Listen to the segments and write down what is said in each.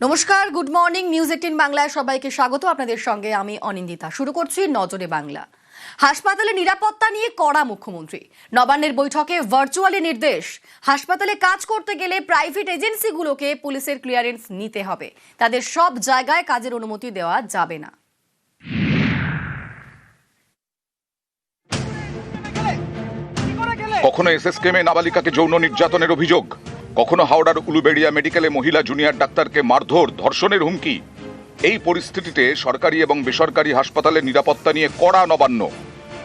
নমস্কার, good morning, news eighteen বাংলায় সবাইকে স্বাগত। আপনাদের সঙ্গে আমি অনিন্দিতা। শুরু করছি নজরে বাংলা। হাসপাতালে নিরাপত্তা নিয়ে কড়া মুখ্যমন্ত্রী। নবান্নের বৈঠকে ভার্চুয়ালি নির্দেশ। হাসপাতালে কাজ করতে গেলে প্রাইভেট এজেন্সিগুলোকে পুলিশের ক্লিয়ারেন্স নিতে হবে। তাদের সব জায়গায় কাজের অনুমতি দেওয়া যাবে না। কখনো এসএসকেমে নাবালিকাকে যৌন নির্যাতনের অভিযোগ? কখনো হাওড়ার উলুবেড়িয়া মেডিকেলে মহিলা জুনিয়র ডাক্তারকে মারধর, ধর্ষণের হুমকি? এই পরিস্থিতিতে সরকারি এবং বেসরকারি হাসপাতালের নিরাপত্তা নিয়ে কড়া নবান্ন।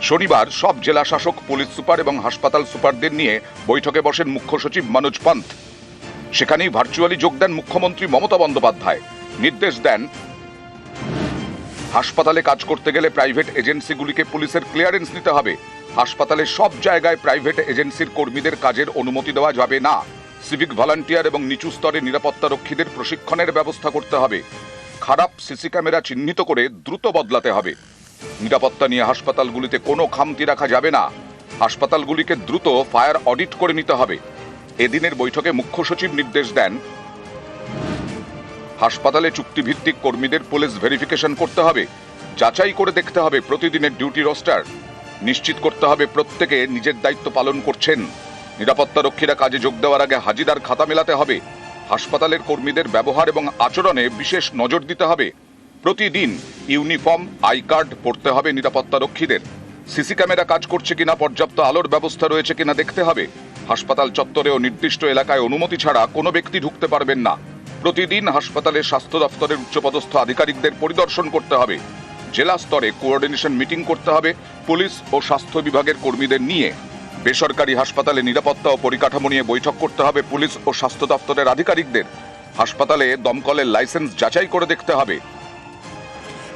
শনিবার সব জেলা শাসক, পুলিশ সুপার এবং হাসপাতাল সুপারদের নিয়ে বৈঠকে বসেন মুখ্য সচিব মনোজ পান্থ। সেখানেই ভার্চুয়ালি যোগ দেন মুখ্যমন্ত্রী মমতা বন্দ্যোপাধ্যায়। নির্দেশ দেন, হাসপাতালে কাজ করতে গেলে প্রাইভেট এজেন্সিগুলিকে পুলিশের ক্লিয়ারেন্স নিতে হবে। হাসপাতালে সব জায়গায় প্রাইভেট এজেন্সির কর্মীদের কাজের অনুমতি দেওয়া যাবে না। সিভিক ভলান্টিয়ার এবং নিচু স্তরে নিরাপত্তা রক্ষীদের প্রশিক্ষণের ব্যবস্থা করতে হবে। খারাপ সিসি ক্যামেরা চিহ্নিত করে দ্রুত বদলাতে হবে। নিরাপত্তা নিয়ে হাসপাতালগুলিতে কোনো খামতি রাখা যাবে না। হাসপাতালগুলিকে দ্রুত ফায়ার অডিট করে নিতে হবে। এদিনের বৈঠকে মুখ্য সচিব নির্দেশ দেন। হাসপাতালে চুক্তিভিত্তিক কর্মীদের পুলিশ ভেরিফিকেশন করতে হবে। যাচাই করে দেখতে হবে প্রতিদিনের ডিউটি রোস্টার। নিশ্চিত করতে হবে প্রত্যেকে নিজের দায়িত্ব পালন করছেন। নিরাপত্তা রক্ষীরা কাজে যোগ দেওয়ার আগে হাজিদার খাতা মেলাতে হবে। হাসপাতালের কর্মীদের ব্যবহার এবং আচরণে বিশেষ নজর দিতে হবে। প্রতিদিন ইউনিফর্ম, আই কার্ড পড়তে হবে নিরাপত্তা রক্ষীদের। সিসি ক্যামেরা কাজ করছে কিনা, পর্যাপ্ত আলোর ব্যবস্থা রয়েছে কিনা দেখতে হবে। হাসপাতাল চত্বরে ও নির্দিষ্ট এলাকায় অনুমতি ছাড়া কোনো ব্যক্তি ঢুকতে পারবেন না। প্রতিদিন হাসপাতালের স্বাস্থ্য দফতরের উচ্চপদস্থ আধিকারিকদের পরিদর্শন করতে হবে। জেলা স্তরে কোঅর্ডিনেশন মিটিং করতে হবে পুলিশ ও স্বাস্থ্য বিভাগের কর্মীদের নিয়ে। বেসরকারি হাসপাতালে নিরাপত্তা ও পরিকাঠামো নিয়ে বৈঠক করতে হবে পুলিশ ও স্বাস্থ্য দপ্তরের আধিকারিকদের। হাসপাতালে দমকলের লাইসেন্স যাচাই করে দেখতে হবে।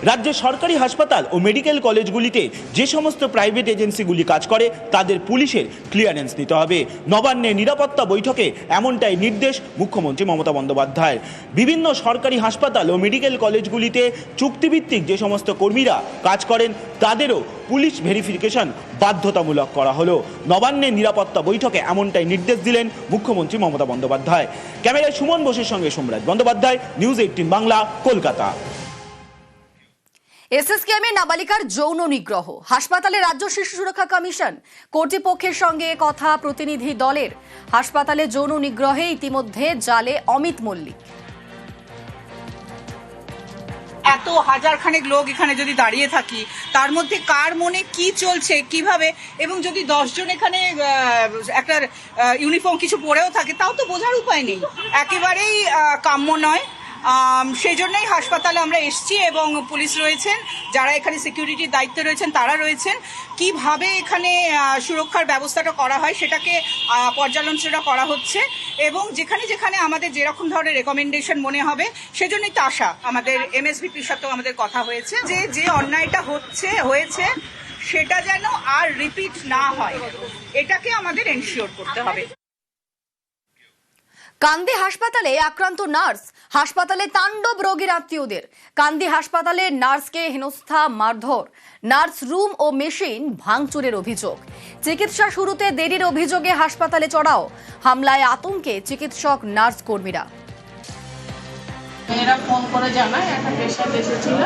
রাজ্যের সরকারি হাসপাতাল ও মেডিকেল কলেজগুলিতে যে সমস্ত প্রাইভেট এজেন্সিগুলি কাজ করে, তাদের পুলিশের ক্লিয়ারেন্স নিতে হবে। নবান্নে নিরাপত্তা বৈঠকে এমনটাই নির্দেশ মুখ্যমন্ত্রী মমতা বন্দ্যোপাধ্যায় বিভিন্ন সরকারি হাসপাতাল ও মেডিকেল কলেজগুলিতে চুক্তিভিত্তিক যে সমস্ত কর্মীরা কাজ করেন, তাদেরও পুলিশ ভেরিফিকেশন বাধ্যতামূলক করা হলো। নবান্নের নিরাপত্তা বৈঠকে এমনটাই নির্দেশ দিলেন মুখ্যমন্ত্রী মমতা বন্দ্যোপাধ্যায়। ক্যামেরায় সুমন বোসের সঙ্গে সোমরাজ বন্দ্যোপাধ্যায়, নিউজ এইটিন বাংলা, কলকাতা। এসএসকেএমে নাবালিকার যৌন নিগ্রহ। হাসপাতালে রাজ্য শিশু সুরক্ষা কমিশন। কর্তৃপক্ষের সঙ্গে কথা প্রতিনিধি দলের। হাসপাতালে যৌন নিগ্রহে ইতিমধ্যে জালে অমিত মল্লিক। এত হাজার খানেক লোক এখানে যদি দাঁড়িয়ে থাকি, তার মধ্যে কার মনে কি চলছে, কীভাবে? এবং যদি দশজন এখানে একটা ইউনিফর্ম কিছু পরেও থাকে, তাও তো বোঝার উপায় নেই। একেবারেই কাম্য নয়। সেই জন্যই হাসপাতালে আমরা এসছি এবং পুলিশ রয়েছেন, যারা এখানে সিকিউরিটির দায়িত্বে রয়েছেন, তারা রয়েছেন। কীভাবে এখানে সুরক্ষার ব্যবস্থাটা করা হয় সেটাকে পর্যালোচনা করা হচ্ছে এবং যেখানে যেখানে আমাদের যেরকম ধরনের রেকমেন্ডেশন মনে হবে, সেজন্যই তো আশা। আমাদের এমএসভিপির সাথেও আমাদের কথা হয়েছে যে যে অন্যায়টা হচ্ছে, হয়েছে, সেটা যেন আর রিপিট না হয়। এটাকে আমাদের এনশিওর করতে হবে। কান্দি হাসপাতালে আক্রান্ত নার্স। হাসপাতালে তাণ্ডব রোগীর আত্মীয়দের। কান্দি হাসপাতালে নার্সকে হেনস্থা, মারধর। নার্স রুম ও মেশিন ভাঙচুরের অভিযোগ। চিকিৎসা শুরুতে দেরির অভিযোগে হাসপাতালে চড়াও। হামলায় আতঙ্কে চিকিৎসক, নার্স কর্মীরা। মেয়েরা ফোন করে জানায়, একটা পেশেন্ট এসেছিল।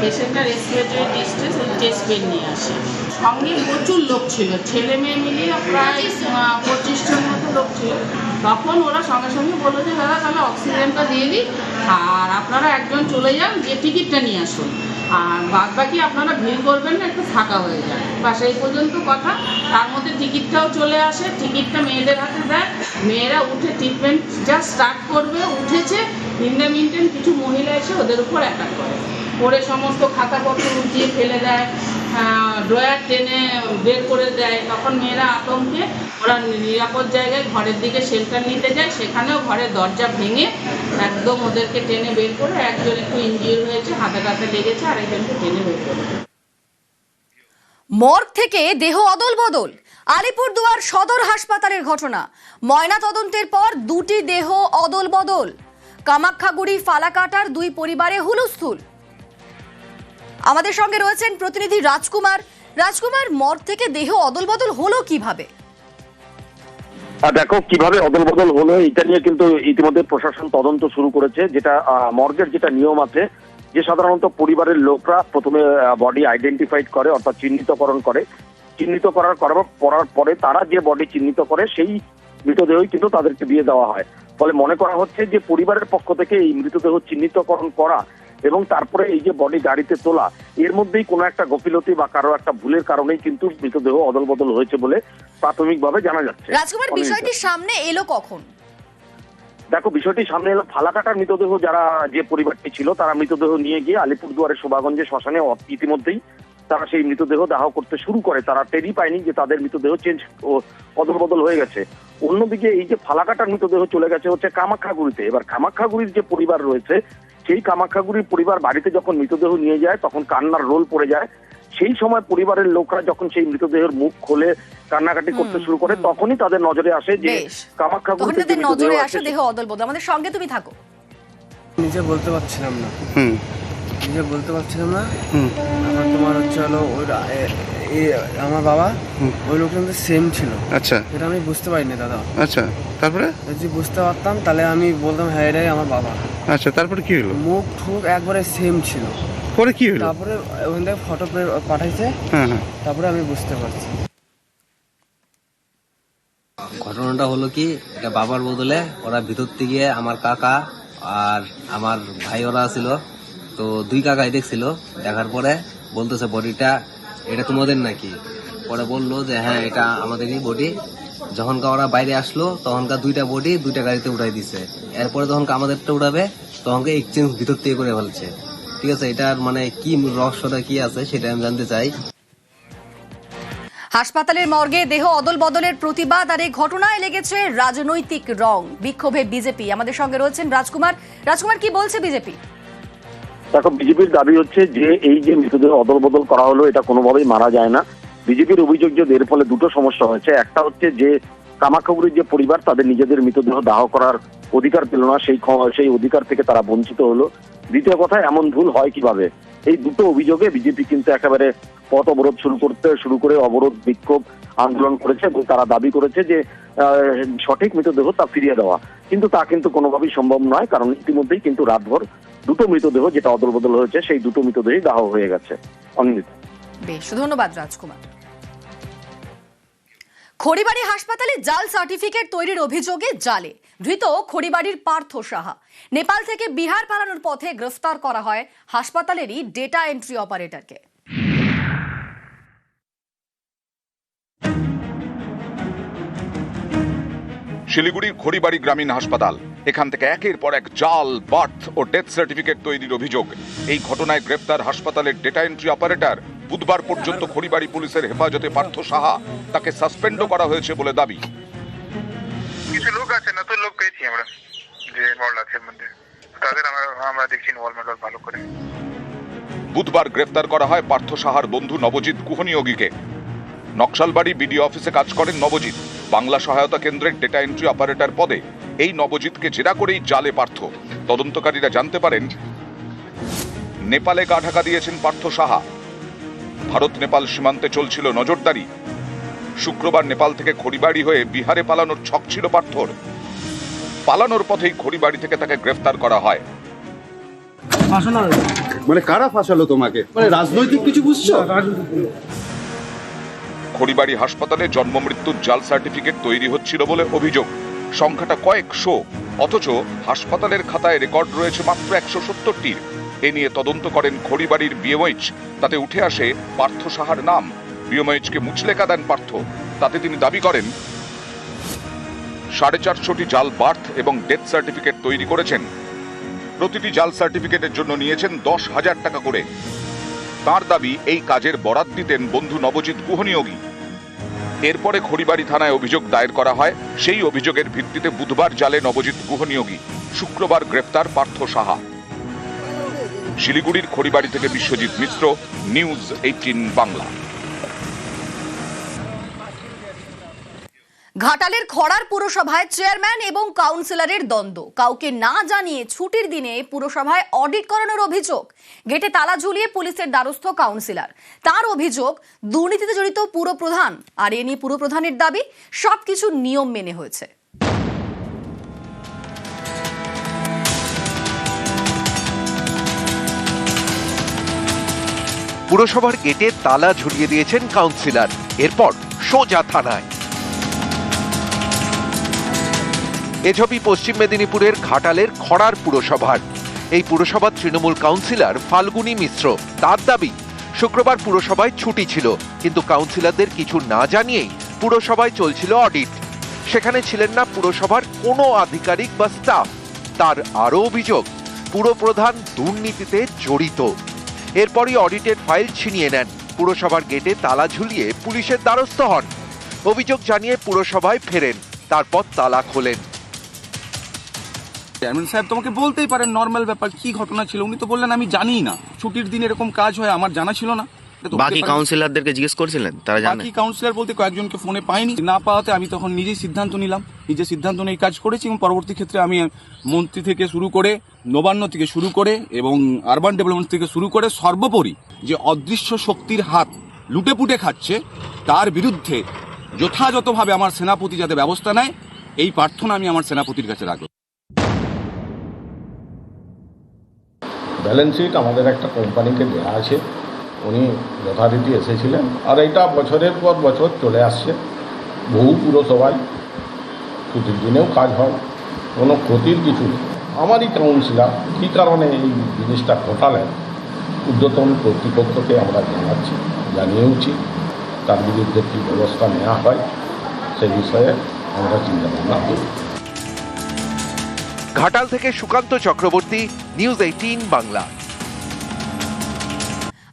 পেশেন্টের রেসপিরেটরি ডিস্ট্রেস চেস্ট পেন নিয়ে আসে। সঙ্গে প্রচুর লোক ছিল। ছেলে মেয়ে মিলিয়ে প্রায় পঁচিশ জন মতো লোক ছিল। তখন ওরা সঙ্গে সঙ্গে বলল যে, দাদা, তাহলে অক্সিজেনটা দিয়ে দিই। আর আপনারা একজন চলে যান যে টিকিটটা নিয়ে আসুন। আর বাদ বাকি আপনারা ভিড় করবেন না, একটু ফাঁকা হয়ে যায় বা সেই পর্যন্ত কথা। তার মধ্যে টিকিটটাও চলে আসে। টিকিটটা মেয়েদের হাতে দেয়। মেয়েরা উঠে ট্রিটমেন্ট যা স্টার্ট করবে, উঠেছে। ইন মিনটেন কিছু মহিলা এসে ওদের উপর অ্যাটাক করে। করে সমস্ত খাতাপত্র উঠিয়ে ফেলে দেয়। ড্রয়ার টেনে বের করে দেয়। তখন মেয়েরা আতঙ্কে, ওরা নিরাপদ জায়গায় ঘরের দিকে শেল্টার নিতে যায়, সেখানেও ঘরের দরজা ভেঙে একদম ওদেরকে টেনে বের করে একজন একটু ইঞ্জিওর হয়েছে, হাতে কাতে লেগেছে, আর একজনকে টেনে বের করে। মর্গ থেকে দেহ অদল বদল আলিপুরদুয়ার সদর হাসপাতালের ঘটনা। ময়না তদন্তের পর দুটি দেহ অদল বদল কামাখ্যাগুড়ি ফালাকাটার দুই পরিবারে হুলস্থুল। আমাদের সঙ্গে রয়েছেন প্রতিনিধি রাজকুমার। রাজকুমার মর্গ থেকে দেহ অদল বদল হলো কীভাবে? দেখো, কীভাবে অদল বদল হলো, এটা নিয়ে কিন্তু ইতিমধ্যে প্রশাসন তদন্ত শুরু করেছে, যেটা মর্গের যেটা নিয়ম আছে, যে সাধারণত পরিবারের লোকরা প্রথমে বডি আইডেন্টিফাইড করে, অর্থাৎ চিহ্নিতকরণ করে। চিহ্নিত করার করার পরে তারা যে বডি চিহ্নিত করে, সেই মৃতদেহই কিন্তু তাদেরকে দিয়ে দেওয়া হয়। ফলে মনে করা হচ্ছে যে পরিবারের পক্ষ থেকে এই মৃতদেহ চিহ্নিতকরণ করা এবং তারপরে এই যে বডি গাড়িতে তোলা এর মধ্যেই কোনো একটা গফিলতি বা কারও একটা ভুলের কারণেই কিন্তু মৃতদেহ অদল বদল হয়েছে বলে প্রাথমিকভাবে জানা যাচ্ছে। রাজকুমার বিষয়টি সামনে এলো কখন? দেখো বিষয়টি সামনে এলো ফালাকাটার মৃতদেহ যারা যে পরিবারটি ছিল তারা মৃতদেহ নিয়ে গিয়ে আলিপুরদুয়ারের শোভাগঞ্জে শ্মশানে ইতিমধ্যেই তারা সেই মৃতদেহ দাহ করতে শুরু করে। তারা টেরই পায়নি যে তাদের মৃতদেহ চেঞ্জ ও অদল বদল হয়ে গেছে। অন্যদিকে এই যে ফালাকাটার মৃতদেহ চলে গেছে হচ্ছে কামাখ্যাগুড়িতে। এবার কামাখ্যাগুড়ির যে পরিবার রয়েছে সেই কামাখাগুড়ির পরিবার বাড়িতে যখন মৃতদেহ নিয়ে যায় তখন কান্নার রোল পড়ে যায়। সেই সময় পরিবারের লোকরা যখন সেই মৃতদেহের মুখ খোলে কান্নাকাটি করতে শুরু করে তখনই তাদের নজরে আসে যে তখন যে তাদের নজরে আসে দেহ অদল বদল আমাদের সঙ্গে তুমি থাকো। নিজে বলতে পারছিলাম না। হুম। নিজে বলতে পারছিলাম না। আমার তোমার হচ্ছে হলো ওই আমার বাবা ওই লোকটা কিন্তু সেম ছিল। আচ্ছা। এটা আমি বুঝতে পারিনি দাদা। আচ্ছা তারপরে? যদি বুঝতে পারতাম তাহলে আমি বলতাম হ্যাঁ এটাই আমার বাবা। আচ্ছা তারপরে কি হলো? মুখ ঠুক একবারে সেম ছিল। পরে কি হলো? তারপরে ওখান থেকে ফটো পাঠাইছে। হ্যাঁ হ্যাঁ। তারপরে আমি বুঝতে পারছি। ঘটনাটা হলো কি এটা বাবার বদলে ওরা ভিতর থেকে আমার কাকা আর আমার ভাই ওরা ছিল। তো দুই কাকাই দেখছিল, দেখার পরে বলতেছে, বডিটা এটা তোমাদের নাকি? পরে বলল যে হ্যাঁ এটা আমাদেরই বডি। যখনকার ওরা বাইরে আসলো, তখনকার দুইটা বডি দুইটা গাড়িতে উঠাই দিছে। এরপরে যখন আমাদেরটা উঠাবে তখনকে এক্সচেঞ্জ ভিতর থেকে করে ফেলছে। ঠিক আছে, এটার মানে কি রহস্যটা কি আছে, সেটা আমি জানতে চাই। হাসপাতালের মর্গে দেহ অদল বদলের প্রতিবাদ আর এই ঘটনায় লেগেছে রাজনৈতিক রং। বিক্ষোভে বিজেপি। আমাদের সঙ্গে রয়েছেন রাজকুমার। রাজকুমার, কি বলছে বিজেপি? দেখো, বিজেপির দাবি হচ্ছে যে এই যে মৃতদেহ অদল বদল করা হলো, এটা কোনোভাবেই মারা যায় না। বিজেপির অভিযোগ যে এর ফলে দুটো সমস্যা হয়েছে। একটা হচ্ছে যে কামাখ্যাগুড়ির যে পরিবার, তাদের নিজেদের মৃতদেহ দাহ করার অধিকার পেল না, সেই সেই অধিকার থেকে তারা বঞ্চিত হলো। দ্বিতীয় কথা, এমন ভুল হয় কীভাবে? এই দুটো অভিযোগে বিজেপি কিন্তু একেবারে পথ অবরোধ শুরু করতে শুরু করে অবরোধ, বিক্ষোভ আন্দোলন করেছে এবং তারা দাবি করেছে যে সঠিক মৃতদেহ তা ফিরিয়ে দেওয়া। কিন্তু তা কিন্তু কোনোভাবেই সম্ভব নয়, কারণ ইতিমধ্যেই কিন্তু রাতভর দুটো মৃতদেহ যেটা অদল বদল হয়েছে সেই দুটো মৃতদেহই দাহ হয়ে গেছে অনিন্দিত বেশ ধন্যবাদ রাজকুমার। খড়িবাড়ি হাসপাতালে জাল সার্টিফিকেট তৈরির অভিযোগে জালে। ধৃত খড়িবাড়ির পার্থ সাহা। নেপাল থেকে বিহার পালানোর পথে গ্রেফতার করা হয় হাসপাতালেরই ডেটা এন্ট্রি অপারেটরকে। শিলিগুড়ির খড়িবাড়ি গ্রামীণ হাসপাতাল। এখান থেকে একের পর এক জাল বার্থ ও ডেথ সার্টিফিকেট তৈরির অভিযোগ। এই ঘটনায় গ্রেপ্তার হাসপাতালের ডেটা এন্ট্রি অপারেটর বুধবার পর্যন্ত খড়িবাড়ি পুলিশের হেফাজতে পার্থ সাহা তাকে সাসপেন্ডও করা হয়েছে বলে দাবি। কিছু লোক আছে নতুন লোক পেয়েছি আমরা যে ইনভলভ আছে মধ্যে। তাদের আমরা আমরা দেখছি ইনভলভমেন্ট ভালো করে। বুধবার গ্রেফতার করা হয় পার্থ সাহার বন্ধু নবজিৎ কুহনিয়োগীকে। নকশালবাড়ি বিডিও অফিসে কাজ করেন নবজিৎ। বাংলা সহায়তা কেন্দ্রের ডেটা এন্ট্রি অপারেটর পদে এই নবজিৎকে জেরা করেই জালে পার্থ। তদন্তকারীরা জানতে পারেন নেপালে গা ঢাকা দিয়েছেন পার্থ সাহা। ভারত নেপাল সীমান্তে চলছিল নজরদারি। শুক্রবার নেপাল থেকে খড়িবাড়ি হয়ে বিহারে পালানোর ছক ছিল পার্থর। পালানোর পথেই খড়িবাড়ি থেকে তাকে গ্রেফতার করা হয়। মানে কারা ফাঁসালো তোমাকে? মানে রাজনৈতিক কিছু বুঝছ। খড়িবাড়ি হাসপাতালে জন্ম মৃত্যুর জাল সার্টিফিকেট তৈরি হচ্ছিল বলে অভিযোগ। সংখ্যাটা কয়েকশো। অথচ হাসপাতালের খাতায় রেকর্ড রয়েছে মাত্র একশো সত্তরটির এ নিয়ে তদন্ত করেন খড়িবাড়ির বিএমএইচ। তাতে উঠে আসে পার্থ সাহার নাম। বিএমএইচকে মুচলেকা দেন পার্থ। তাতে তিনি দাবি করেন, সাড়ে চারশোটি জাল বার্থ এবং ডেথ সার্টিফিকেট তৈরি করেছেন। প্রতিটি জাল সার্টিফিকেটের জন্য নিয়েছেন দশ হাজার টাকা করে। তার দাবি, এই কাজের বরাত দিতেন বন্ধু নবজিৎ গুহনিয়োগী। এরপরে খড়িবাড়ি থানায় অভিযোগ দায়ের করা হয়। সেই অভিযোগের ভিত্তিতে বুধবার জালে নবজিৎ গুহনিয়োগী, শুক্রবার গ্রেপ্তার পার্থ সাহা। শিলিগুড়ির খড়িবাড়ি থেকে বিশ্বজিৎ মিত্র, নিউজ এইটিন বাংলা। ঘাটালের খড়ার পুরসভায় চেয়ারম্যান এবং কাউন্সিলরের দ্বন্দ্ব। কাউকে না জানিয়ে ছুটির দিনে পুরসভায় অডিট করানোর অভিযোগ। গেটে তালা ঝুলিয়ে পুলিশের দ্বারস্থ কাউন্সিলর। তার অভিযোগ, দুর্নীতিতে জড়িত পুরপ্রধান আর এ নিয়ে পুরপ্রধানের দাবি, সবকিছু নিয়ম মেনে হয়েছে। পুরসভার গেটে তালা ঝুলিয়ে দিয়েছেন কাউন্সিলর। এরপর সোজা থানায়। এ ছবি পশ্চিম মেদিনীপুরের ঘাটালের খড়ার পুরসভার। এই পুরসভার তৃণমূল কাউন্সিলর ফাল্গুনী মিশ্র, তার দাবি, শুক্রবার পুরসভায় ছুটি ছিল, কিন্তু কাউন্সিলরদের কিছু না জানিয়েই পুরসভায় চলছিল অডিট। সেখানে ছিলেন না পুরসভার কোনো আধিকারিক বা স্টাফ। তার আরও অভিযোগ পুরপ্রধান দুর্নীতিতে জড়িত। এরপরই অডিটের ফাইল ছিনিয়ে নেন। পুরসভার গেটে তালা ঝুলিয়ে পুলিশের দ্বারস্থ হন। অভিযোগ জানিয়ে পুরসভায় ফেরেন, তারপর তালা খোলেন। চেয়ারম্যান সাহেব তোমাকে বলতেই পারেন নর্মাল ব্যাপার কি ঘটনা ছিল? উনি তো বললেন আমি জানিই না। ছুটির দিন এরকম কাজ হয় আমার জানা ছিল না। বাকি। কাউন্সিলরদেরকে জিজ্ঞেস করছিলেন? তারা জানে। বাকি কাউন্সিলর বলতে কয়েকজনকে ফোনে পাইনি। না পাওয়াতে আমি তখন নিজেই সিদ্ধান্ত নিলাম। নিজে সিদ্ধান্ত নিয়ে কাজ করেছি এবং পরবর্তী ক্ষেত্রে আমি মন্ত্রী থেকে শুরু করে নবান্ন থেকে শুরু করে এবং আরবান ডেভেলপমেন্ট থেকে শুরু করে সর্বোপরি যে অদৃশ্য শক্তির হাত লুটে পুটে খাচ্ছে তার বিরুদ্ধে যথাযথভাবে আমার সেনাপতি যাতে ব্যবস্থা নেয় এই প্রার্থনা আমি আমার সেনাপতির কাছে রাখলাম। ব্যালেন্স শিট আমাদের একটা কোম্পানিকে দেওয়া আছে। উনি যথারীতি এসেছিলেন। আর এটা বছরের পর বছর চলে আসছে। বহু পুরসভায়। ছুটির দিনেও কাজ হয়। কোনো ক্ষতির কিছু নেই। আমারই কাউন্সিলার, কী কারণে এই জিনিসটা ঘটালেন? ঊর্ধ্বতন কর্তৃপক্ষকে আমরা জানাচ্ছি জানিয়েওছি তার বিরুদ্ধে কী ব্যবস্থা নেওয়া হয়, সে বিষয়ে আমরা চিন্তা ভাবনা করি ঘাটাল থেকে সুকান্ত চক্রবর্তী নিউজ এইটিন বাংলা।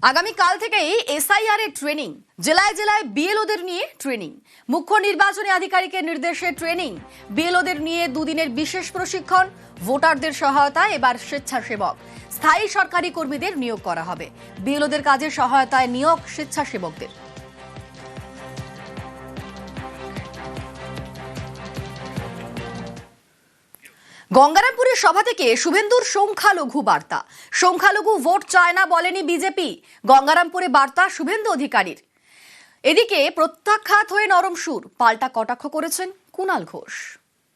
আগামীকাল থেকেই এসআইআর এর ট্রেনিং জেলায় জেলায় বিএলওদের নিয়ে ট্রেনিং মুখ্য নির্বাচনী আধিকারিকের নির্দেশে ট্রেনিং বিএলওদের নিয়ে দুদিনের বিশেষ প্রশিক্ষণ, ভোটারদের সহায়তায় এবার স্বেচ্ছাসেবক। স্থায়ী সরকারি কর্মীদের নিয়োগ করা হবে। বিএলওদের কাজে সহায়তায় নিয়োগ স্বেচ্ছাসেবকদের। গঙ্গারামপুরের সভা থেকে শুভেন্দুর সংখ্যালঘু বার্তা। সংখ্যালঘু ভোট চায় না বলেনি বিজেপি। গঙ্গারামপুরে বার্তা শুভেন্দু অধিকারীর। এদিকে প্রত্যাখ্যাত হয়ে নরম সুর। পাল্টা কটাক্ষ করেছেন কুণাল ঘোষ।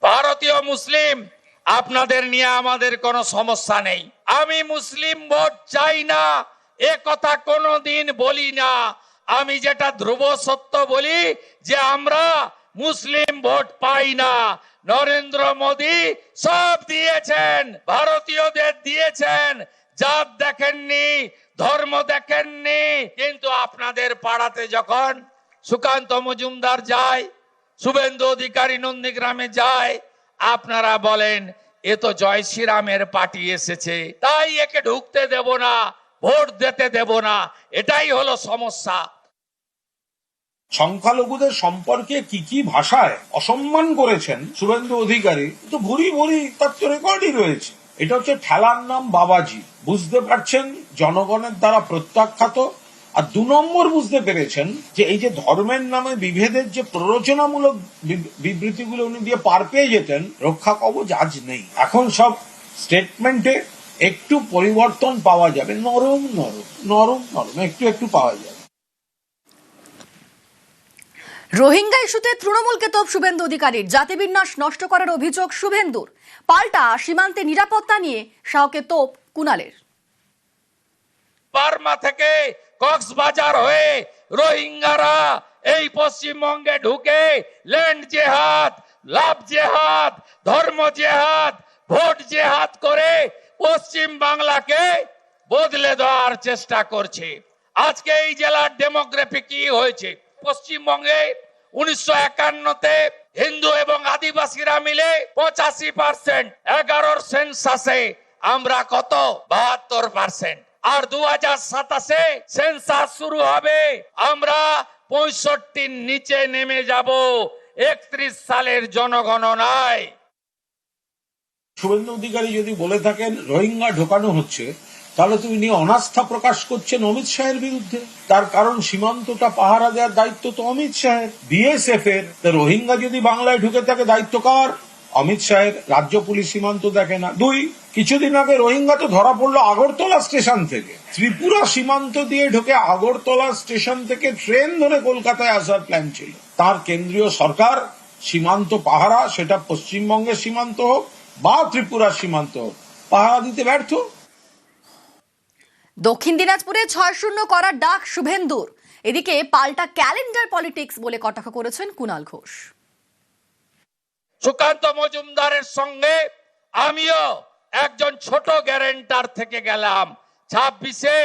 ভারতীয় মুসলিম, আপনাদের নিয়ে আমাদের কোনো সমস্যা নেই। আমি মুসলিম ভোট চাই না। এ কথা কোনোদিন বলি না। আমি যেটা ধ্রুব সত্য বলি যে আমরা মুসলিম ভোট পাই না। নরেন্দ্র মোদী সব দিয়েছেন, ভারতীয়দের দিয়েছেন। জাত দেখেননি, ধর্ম দেখেননি, কিন্তু আপনাদের পাড়াতে যখন সুকান্ত মজুমদার যায়, শুভেন্দু অধিকারী নন্দীগ্রামে যায়, আপনারা বলেন, এ তো জয় শ্রীরামের পার্টি এসেছে, তাই একে ঢুকতে দেব না, ভোট দিতে দেব না। এটাই হলো সমস্যা। সংখ্যালঘুদের সম্পর্কে কি কি ভাষায় অসম্মান করেছেন শুভেন্দু অধিকারী? তো ভুরি ভুরি তার তো রেকর্ডই রয়েছে। এটা হচ্ছে ঠেলার নাম বাবাজি। বুঝতে পারছেন? জনগণের দ্বারা প্রত্যাখ্যাত। আর দু নম্বর বুঝতে পেরেছেন যে এই যে ধর্মের নামে বিভেদের যে প্ররোচনামূলক বিবৃতিগুলো উনি দিয়ে পার পেয়ে যেতেন, রক্ষা কবচ আজ নেই। এখন সব স্টেটমেন্টে একটু পরিবর্তন পাওয়া যাবে। নরম নরম নরম নরম, একটু একটু পাওয়া যাবে। রোহিঙ্গা ইস্যুতে তৃণমূলকে তোপ শুভেন্দু অধিকারীর। জাতিবিন্যাস নষ্ট করার অভিযোগ শুভেন্দুর। পাল্টা সীমান্তে নিরাপত্তা নিয়ে শাহকে তোপ কুণালের। বার্মা থেকে কক্সবাজার হয়ে রোহিঙ্গারা এই পশ্চিমবঙ্গে ঢুকে ল্যান্ড জেহাদ, লাভ জেহাদ, ধর্ম জেহাদ, ভোট জেহাদ করে পশ্চিম বাংলাকে বদলে দেওয়ার চেষ্টা করছে। আজকে এই জেলার ডেমোগ্রাফি কি হয়েছে? পশ্চিমবঙ্গে উনিশশো একান্নতে হিন্দু এবং আদিবাসীরা মিলে পঁচাশি পার্সেন্ট, এগারোর সেন্সাসে আমরা কত? বাহাত্তর পার্সেন্ট। আর দু হাজার সাতাশে সেন্সাস শুরু হবে, আমরা পঁয়ষট্টির নিচে নেমে যাব। একত্রিশ সালের জনগণনায়। শুভেন্দু অধিকারী যদি বলে থাকেন, রোহিঙ্গা ঢোকানো হচ্ছে তাহলে তুমি নিয়ে অনাস্থা প্রকাশ করছেন অমিত শাহের বিরুদ্ধে। তার কারণ সীমান্তটা পাহারা দেওয়ার দায়িত্ব তো অমিত শাহের। বিএসএফ এর রোহিঙ্গা যদি বাংলায় ঢুকে থাকে, দায়িত্ব কার? অমিত শাহের। রাজ্য পুলিশ সীমান্ত দেখে না। দুই, কিছুদিন আগে রোহিঙ্গা তো ধরা পড়ল আগরতলা স্টেশন থেকে। ত্রিপুরা সীমান্ত দিয়ে ঢুকে আগরতলা স্টেশন থেকে ট্রেন ধরে কলকাতায় আসার প্ল্যান ছিল। তার কেন্দ্রীয় সরকার সীমান্ত পাহারা, সেটা পশ্চিমবঙ্গের সীমান্ত হোক বা ত্রিপুরার সীমান্ত হোক, পাহারা দিতে ব্যর্থ। দক্ষিণ দিনাজপুরে ছয় শূন্য করার ডাক শুভেন্দুর। এদিকে পাল্টা ক্যালেন্ডার পলিটিক্স বলে কটাক্ষ করেছেন কুণাল ঘোষ। সুকান্ত মজুমদারের সঙ্গে আমিও একজন ছোট গ্যারেন্টার থেকে গেলাম। ছাব্বিশে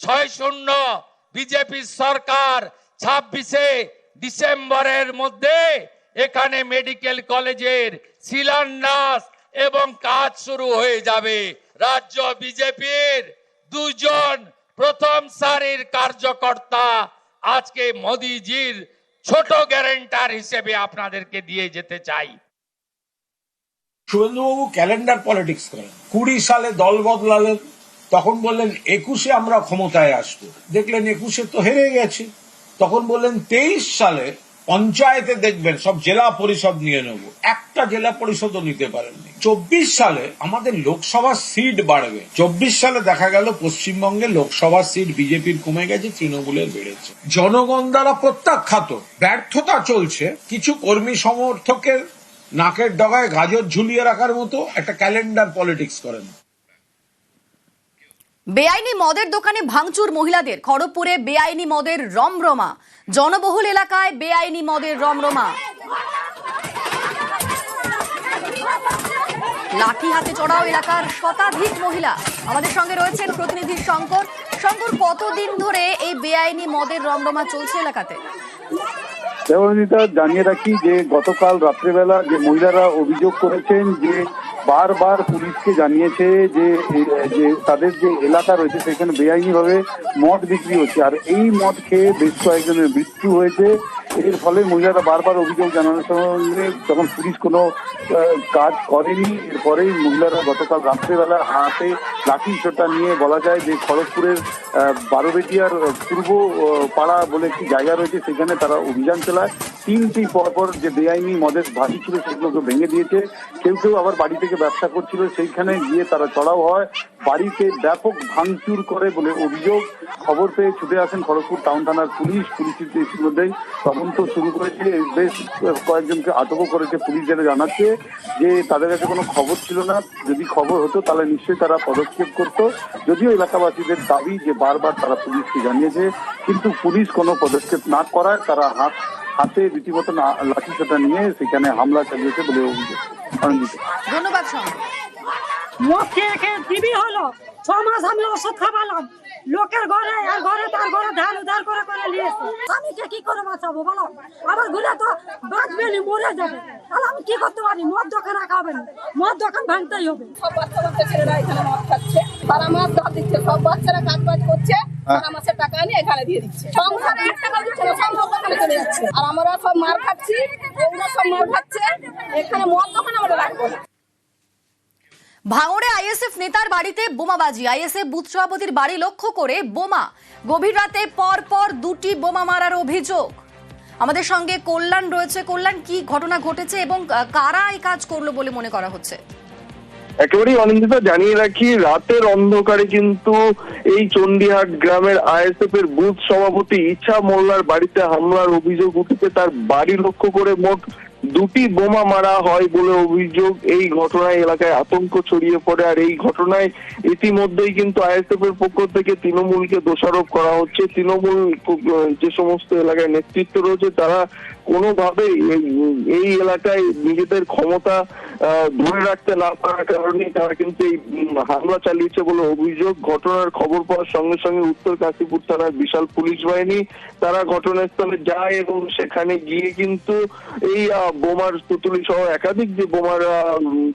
ছয় শূন্য বিজেপি সরকার, ছাব্বিশে ডিসেম্বরের মধ্যে এখানে মেডিকেল কলেজের শিলান্যাস এবং কাজ শুরু হয়ে যাবে। রাজ্য বিজেপির দুজন প্রথম সারির কার্যকর্তা আজকে মোদিজির ছোট গ্যারেন্টার হিসেবে আপনাদেরকে দিয়ে যেতে চাই। শুভেন্দুবাবু ক্যালেন্ডার পলিটিক্স করেন। কুড়ি সালে দল বদলালেন, তখন বললেন একুশে আমরা ক্ষমতায় আসব। দেখলেন একুশে তো হেরে গেছে। তখন বললেন তেইশ সালে পঞ্চায়েতে দেখবেন সব জেলা পরিষদ নিয়ে নেব। একটা জেলা পরিষদও নিতে পারেননি। চব্বিশ সালে আমাদের লোকসভা সিট বাড়বে। চব্বিশ সালে দেখা গেল পশ্চিমবঙ্গে লোকসভা সিট বিজেপির কমে গেছে, তৃণমূলের বেড়েছে। জনগণ দ্বারা প্রত্যাখ্যাত, ব্যর্থতা চলছে। কিছু কর্মী সমর্থকের নাকের ডগায় গাজর ঝুলিয়ে রাখার মতো একটা ক্যালেন্ডার পলিটিক্স করেন। বেআইনি মদের দোকানে ভাঙচুর মহিলাদের। খড়গপুরে বেআইনি মদের রমরমা। জনবহুল এলাকায় বেআইনি মদের রমরমা। লাঠি হাতে চড়াও এলাকার শতাধিক মহিলা। আমাদের সঙ্গে রয়েছেন প্রতিনিধি শঙ্কর। শঙ্কর, কতদিন ধরে এই বেআইনি মদের রমরমা চলছে এলাকাতে? জানিয়ে রাখি যে গতকাল রাত্রেবেলা যে মহিলারা অভিযোগ করেছেন যে বারবার পুলিশকে জানিয়েছে যে যে তাদের যে এলাকা রয়েছে সেখানে বেআইনিভাবে মদ বিক্রি হচ্ছে। আর এই মদ খেয়ে বেশ কয়েকজনের মৃত্যু হয়েছে। এর ফলে মহিলারা বারবার অভিযোগ জানানোর সঙ্গে যখন পুলিশ কোনো কাজ করেনি, এরপরেই মহিলারা গতকাল রাত্রেবেলা হাতে লাঠি সোটা নিয়ে বলা যায় যে খড়গপুরের বারোবেটিয়ার পূর্ব পাড়া বলে একটি জায়গা রয়েছে, সেখানে তারা অভিযান চালায়। তিনটি পরপর যে বেআইনি মদের ভাসি ছিল সেগুলোকে ভেঙে দিয়েছে। কেউ কেউ আবার বাড়ি থেকে ব্যবসা করছিল, সেইখানে গিয়ে তারা চড়াও হয়। বাড়িতে ব্যাপক ভাঙচুর করে বলে অভিযোগ। খবর পেয়ে ছুটে আসেন খড়গপুর টাউন থানার পুলিশ। পুলিশ ইতিমধ্যেই তদন্ত শুরু করেছে বেশ কয়েকজনকে আটকও করেছে পুলিশ যেটা জানাচ্ছে যে তাদের কাছে কোনো খবর ছিল না। যদি খবর হতো তাহলে নিশ্চয়ই তারা পদক্ষেপ করত। যদিও এলাকাবাসীদের দাবি যে বারবার তারা পুলিশকে জানিয়েছে কিন্তু পুলিশ কোনো পদক্ষেপ না করায় তারা হাত হাতে রীতিমতো না- লাঠিসোঁটা নিয়ে সেখানে হামলা চালিয়েছে বলে অভিযোগ ধন্যবাদ টিভি হলো। ছ মাস আমি ওষুধ খাওয়ালাম লোকের ঘরে আর ঘরে তার ঘরে ধান উধার করে করে নিয়েছে স্বামীকে কি করে বাঁচাবো বলো? আবার ঘুরে তো বাঁচবে নি মরে যাবে। তাহলে আমি কি করতে পারি? মদ দোকান রাখা হবে না মদ দোকান ভাঙতেই হবে। সব বাচ্চা বাচ্চা ছেলেরা এখানে মদ খাচ্ছে। তারা মাছ ধর দিচ্ছে। সব বাচ্চারা কাজ বাজ করছে তারা মাছের টাকা নিয়ে এখানে দিয়ে দিচ্ছে। সংসারে এক টাকা দিচ্ছে না সব দোকানে চলে যাচ্ছে। আর আমরা সব মার খাচ্ছি ওরা সব মার খাচ্ছে। এখানে মদ দোকান আমরা রাখব না। ভাঙড়ে আইএসএফ নেতার বাড়িতে বোমাবাজি। আইএসএফ বুথ সভাপতির বাড়ি লক্ষ্য করে বোমা। গভীর রাতে পর পর দুটি বোমা মারার অভিযোগ। আমাদের সঙ্গে কল্যাণ রয়েছে। কল্যাণ, কি ঘটনা ঘটেছে এবং কারা এই কাজ করল বলে মনে করা হচ্ছে? একেবারেই অনিন্দিতা জানিয়ে রাখি, রাতের অন্ধকারে কিন্তু এই চণ্ডীহাট গ্রামের আইএসএফ এর বুথ সভাপতি ইচ্ছা মোল্লার বাড়িতে হামলার অভিযোগ উঠেছে। তার বাড়ি লক্ষ্য করে মোট দুটি বোমা মারা হয় বলে অভিযোগ। এই ঘটনায় এলাকায় আতঙ্ক ছড়িয়ে পড়ে আর এই ঘটনায় ইতিমধ্যেই কিন্তু আইএসএফ এর পক্ষ থেকে তৃণমূলকে দোষারোপ করা হচ্ছে। তৃণমূল যে সমস্ত এলাকায় নেতৃত্ব রয়েছে, তারা কোনোভাবেই এই- এলাকায় নিজেদের ক্ষমতা ধরে রাখতে না পারার কারণে তারা কিন্তু এই হামলা চালিয়েছে বলে অভিযোগ। ঘটনার খবর পাওয়ার সঙ্গে সঙ্গে উত্তর কাশীপুর থানার বিশাল পুলিশ বাহিনী তারা ঘটনাস্থলে যায় এবং সেখানে গিয়ে কিন্তু এই বোমার পুতুলি সহ একাধিক যে বোমার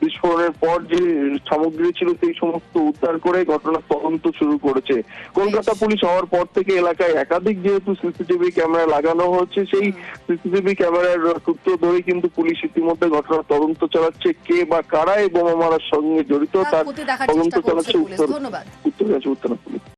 বিস্ফোরণের পর যে সামগ্রী ছিল সেই সমস্ত উদ্ধার করে ঘটনার তদন্ত শুরু করেছে। কলকাতা পুলিশ হওয়ার পর থেকে এলাকায় একাধিক যেহেতু সিসিটিভি ক্যামেরা লাগানো হচ্ছে সেই সিসিটিভি সিসিটিভি ক্যামেরার সূত্র ধরে কিন্তু পুলিশ ইতিমধ্যে ঘটনার তদন্ত চালাচ্ছে কে বা কারা এই বোমা মারার সঙ্গে জড়িত তার তদন্ত চালাচ্ছে উত্তর উত্তর আছে থানা পুলিশ